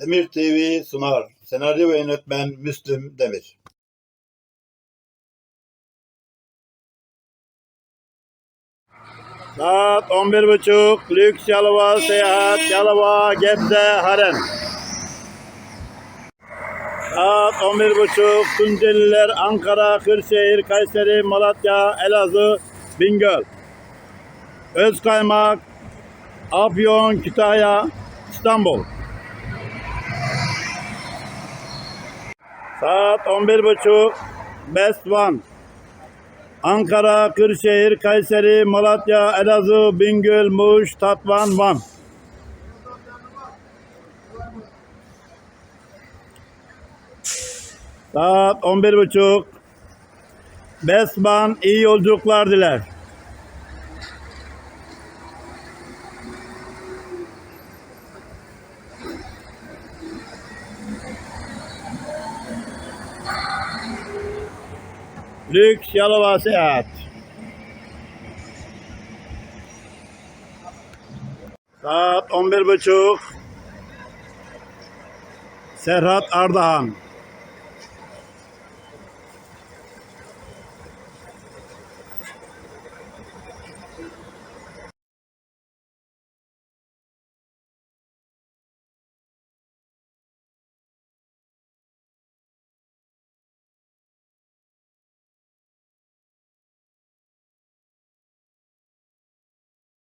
Demir TV sunar. Senaryo ve yönetmen Müslüm Demir. Saat 11.30 Lüks Yalova Seyahat Yalova Gebze Haren. Saat 11.30 Tunceliler Ankara Kırşehir Kayseri Malatya Elazığ Bingöl. Özkaymak Afyon Kütahya İstanbul. Saat 11.30 Best One. Ankara, Kırşehir, Kayseri, Malatya, Elazığ, Bingöl, Muş, Tatvan, Van. Saat 11.30 Besman iyi yolculuklar diler. Lüks Yalova Seyahat. Saat 11.30 Serhat Ardahan.